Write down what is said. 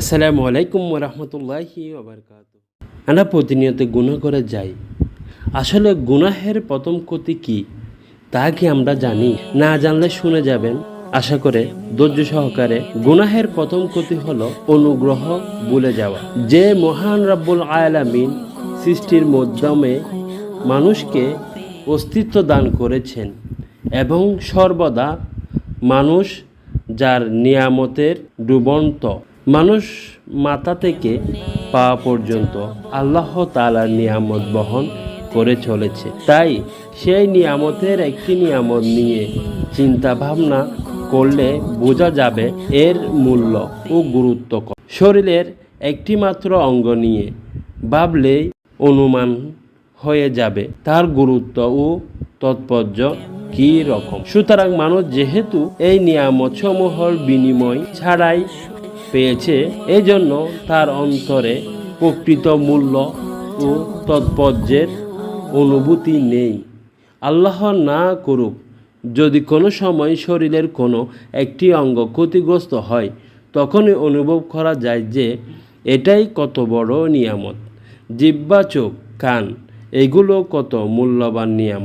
আসসালামু আলাইকুম রহমতুল্লাহি ওবরকাত আমরা প্রতিনিয়ত গুনাহ করে যাই। আসলে গুনাহের প্রথম ক্ষতি কি, তা কি আমরা জানি? না জানলে শুনে যাবেন। আশা করে ধৈর্য সহকারে গুনাহের প্রথম ক্ষতি হল অনুগ্রহ ভুলে যাওয়া। যে মহান রব্বুল আয়ালামিন সৃষ্টির মাধ্যমে মানুষকে অস্তিত্ব দান করেছেন এবং সর্বদা মানুষ যার নিয়ামতের ডুবন্ত মানুষ মাথা থেকে পা পর্যন্ত আল্লাহ তালার নিয়ামত বহন করে চলেছে তাই সেই নিয়ামতের একটি নিয়ামত নিয়ে চিন্তা ভাবনা করলে বোঝা যাবে এর মূল্য ও গুরুত্ব। শরীরের একটি মাত্র অঙ্গ নিয়ে ভাবলেই অনুমান হয়ে যাবে তার গুরুত্ব ও তৎপর্য কি রকম সুতরাং মানুষ যেহেতু এই নিয়ামত সমূহর বিনিময় ছাড়াই পেয়েছে, এজন্য তার অন্তরে প্রকৃত মূল্য ও তৎপর্যের অনুভূতি নেই। আল্লাহ না করুক, যদি কোনো সময় শরীরের কোনো একটি অঙ্গ ক্ষতিগ্রস্ত হয়, তখনই অনুভব করা যায় যে এটাই কত বড় নিয়ামত। জিব্বা চোখ, কান, এগুলো কত মূল্যবান নিয়ামত।